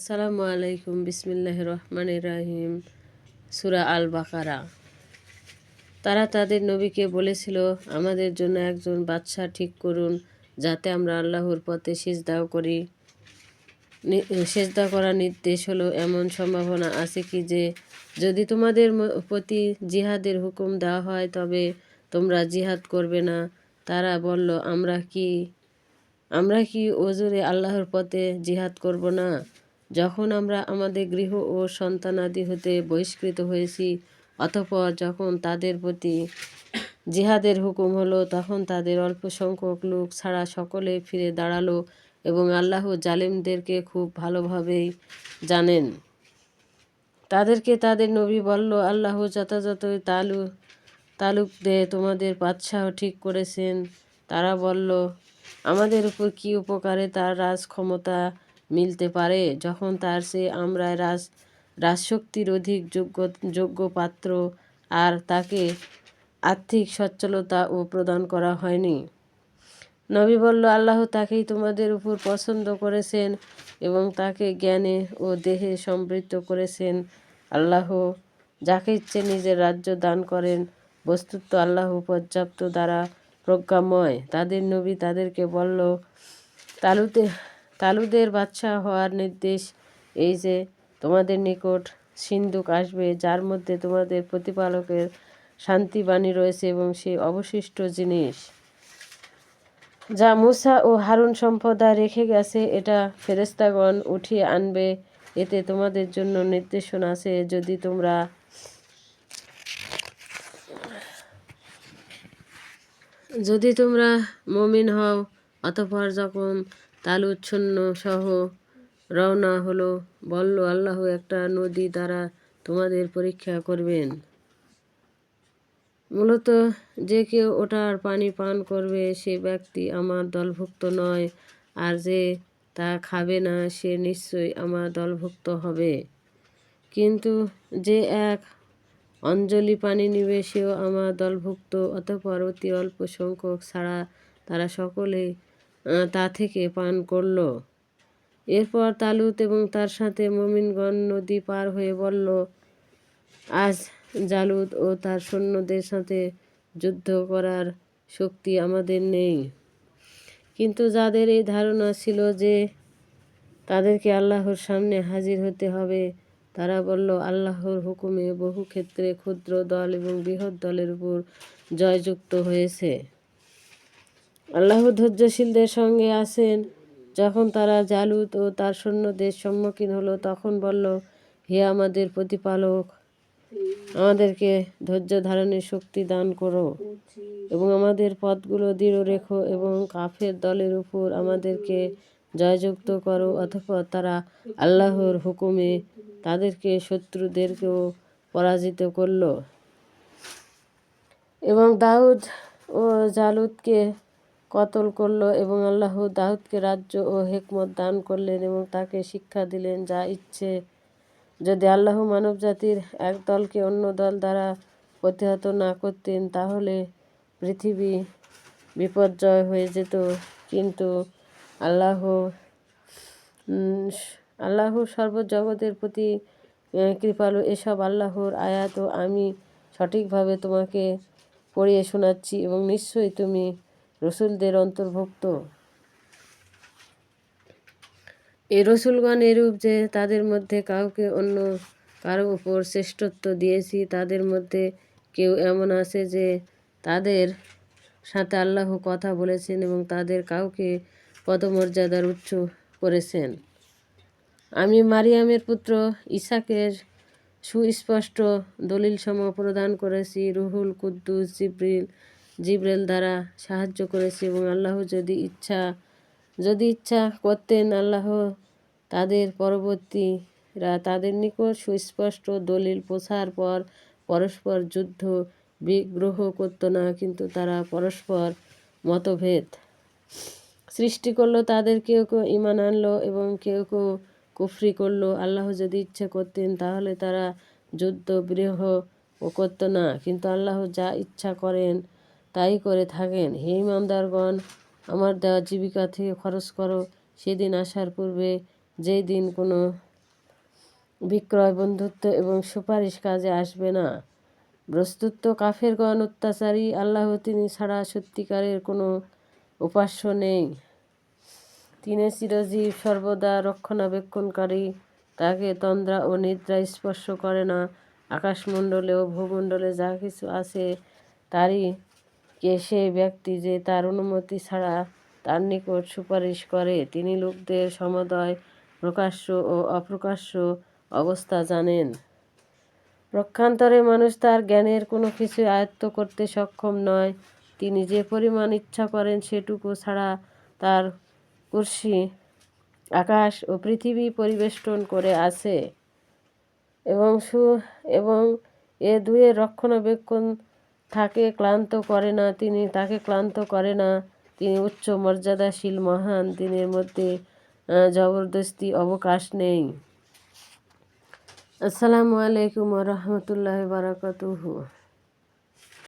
আসসালামু আলাইকুম বিসমিল্লাহ রহমান রাহিম। সুরা আল বাকারা তারা তাদের নবীকে বলেছিল, আমাদের জন্য একজন বাদশাহ ঠিক করুন, যাতে আমরা আল্লাহর পথে সিজদাও করি। সেজদা করার নির্দেশ হলো, এমন সম্ভাবনা আছে কি যে, যদি তোমাদের প্রতি জিহাদের হুকুম দেওয়া হয়, তবে তোমরা জিহাদ করবে না। তারা বলল, আমরা কি আমরা কি ওজোরে আল্লাহর পথে জিহাদ করব না? যখন আমরা আমাদের গৃহ ও সন্তানাদি হতে বহিষ্কৃত হয়েছি, অতঃপর যখন তাদের প্রতি জিহাদের হুকুম হলো, তখন তাদের অল্প সংখ্যক লোক ছাড়া সকলে ফিরে দাঁড়াল এবং আল্লাহ জালিমদেরকে খুব ভালোভাবেই জানেন। তাদেরকে তাদের নবী বলল, আল্লাহ যথাযথ তালু তালুক দে তোমাদের বাদশাহ ঠিক করেছেন। তারা বলল, আমাদের উপর কি উপকারে তার রাজ ক্ষমতা মিলতে পারে। যখন তার সে আমরা রাজ, রাজশক্তির অধিক যোগ্য যোগ্য পাত্র আর তাকে আর্থিক সচ্ছলতা ও প্রদান করা হয়নি। নবী বলল, আল্লাহ তাকেই তোমাদের উপর পছন্দ করেছেন এবং তাকে জ্ঞানে ও দেহে সমৃদ্ধ করেছেন। আল্লাহ যাকে ইচ্ছে নিজের রাজ্য দান করেন, বস্তুত আল্লাহ পর্যাপ্ত দ্বারা প্রজ্ঞাময়। তাদের নবী তাদেরকে বলল, তালুতে তালুদের বাচ্চা হওয়ার নির্দেশ, এই যে তোমাদের নিকট সিন্ধুক আসবে, যার মধ্যে তোমাদের প্রতিপালকের শান্তিবাণী রয়েছে এবং সেই অবশিষ্ট জিনিস। যা মুসা ও হারুন সম্প্রদায় রেখে গেছে, এটা ফেরেস্তাগণ উঠিয়ে আনবে। এতে তোমাদের জন্য নির্দেশনা আছে, যদি তোমরা যদি তোমরা মমিন হও, অতঃপর যখন তালুচ্ছন্ন সহ রওনা হলো। বলল আল্লাহ একটা নদী দ্বারা তোমাদের পরীক্ষা করবেন। মূলত যে কেউ ওটার পানি পান করবে সে ব্যক্তি আমার দলভুক্ত নয় আর যে তা খাবে না সে নিশ্চয়ই আমার দলভুক্ত হবে। কিন্তু যে এক অঞ্জলি পানি নিবে সেও আমার দলভুক্ত অতঃপর অতি অল্প সংখ্যক ছাড়া তারা সকলে আহ, তা থেকে পান করল। এরপর তালুত এবং তার সাথে মমিনগণ নদী পার হয়ে বলল, আজ জালুদ ও তার সৈন্যদের সাথে যুদ্ধ করার শক্তি আমাদের নেই। কিন্তু যাদের এই ধারণা ছিল যে তাদেরকে আল্লাহর সামনে হাজির হতে হবে, তারা বলল, আল্লাহর হুকুমে বহু ক্ষেত্রে ক্ষুদ্র দল এবং বৃহৎ দলের উপর জয়যুক্ত হয়েছে। আল্লাহ ধৈর্যশীলদের সঙ্গে আছেন। যখন তারা জালুত ও তার সৈন্যদের সম্মুখীন হলো, তখন বলল, হে আমাদের প্রতিপালক, আমাদেরকে ধৈর্য ধারণের শক্তি দান করো এবং আমাদের পথগুলো দৃঢ় রেখো এবং কাফের দলের উপর আমাদেরকে জয়যুক্ত করো, অথবা তারা আল্লাহর হুকুমে তাদেরকে শত্রুদেরকেও পরাজিত করল। এবং দাউদ ও জালুদকে কতল করল এবং আল্লাহ দাউদকে রাজ্য ও হেকমত দান করলেন এবং তাকে শিক্ষা দিলেন যা ইচ্ছে। যদি আল্লাহ মানবজাতির এক দলকে অন্য দল দ্বারা প্রতিহত না করতেন, তাহলে পৃথিবী বিপর্যয় হয়ে যেত। কিন্তু আল্লাহ আল্লাহ সর্বজগতের প্রতি কৃপালু, এসব আল্লাহর আয়াত আমি সঠিকভাবে তোমাকে পড়িয়ে শোনাচ্ছি এবং নিশ্চয়ই তুমি রসুলদের অন্তর্ভুক্ত। এই রসুলগণ এরূপ যে তাদের মধ্যে কাউকে অন্য কারও উপর শ্রেষ্ঠত্ব দিয়েছি, তাদের মধ্যে কেউ এমন আছে যে তাদের সাথে আল্লাহ কথা বলেছেন এবং তাদের কাউকে পদমর্যাদার উচ্চ করেছেন। আমি মারিয়ামের পুত্র ইসাকের সুস্পষ্ট দলিলসমূহ প্রদান করেছি। রুহুল কুদ্দুস, জিব্রিল জিব্রেল দ্বারা সাহায্য করেছে এবং আল্লাহ যদি ইচ্ছা যদি ইচ্ছা করতেন আল্লাহ তাদের পরবর্তীরা তাদের নিকট সুস্পষ্ট দলিল পৌঁছার পর পরস্পর যুদ্ধ বিগ্রহ করতো না, কিন্তু তারা পরস্পর মতভেদ সৃষ্টি করল। তাদের কেউ কেউ ইমান আনলো এবং কেউ কেউ কুফরি করল। আল্লাহ যদি ইচ্ছে করতেন তাহলে তারা যুদ্ধ বিগ্রহ করতো না, কিন্তু আল্লাহ যা ইচ্ছা করেন তাই করে থাকেন। হে ইমানদারগণ, আমার দেওয়া জীবিকা থেকে খরচ করো। সেদিন আসার পূর্বে যেই দিন কোনো বিক্রয় বন্ধুত্ব এবং সুপারিশ কাজে আসবে না। বস্তুত কাফেরগণ, অত্যাচারী, আল্লাহ তিনি ছাড়া সত্যিকারের কোনো উপাস্য নেই। তিনি চিরজীব, সর্বদা রক্ষণাবেক্ষণকারী। তাকে তন্দ্রা ও নিদ্রা স্পর্শ করে না। আকাশমণ্ডলে ও ভূমণ্ডলে যা কিছু আছে, তারই কে সেই ব্যক্তি যে তার অনুমতি ছাড়া তার নিকট সুপারিশ করে, তিনি লোকদের সমদয় প্রকাশ্য ও অপ্রকাশ্য অবস্থা জানেন। পক্ষান্তরে মানুষ তার জ্ঞানের কোনো কিছু আয়ত্ত করতে সক্ষম নয়। তিনি যে পরিমাণ ইচ্ছা করেন সেটুকু ছাড়া তার কুর্সি, আকাশ ও পৃথিবী পরিবেষ্টন করে আছে। এবং সু, এবং এ দুয়ের রক্ষণাবেক্ষণ তাকে ক্লান্ত করে না তিনি, তাকে ক্লান্ত করে না তিনি, উচ্চ মর্যাদাশীল, মহান, দিনের মধ্যে জবরদস্তি, অবকাশ নেই। আসসালামু আলাইকুম রহমতুল্লাহ বারাকাতুহু।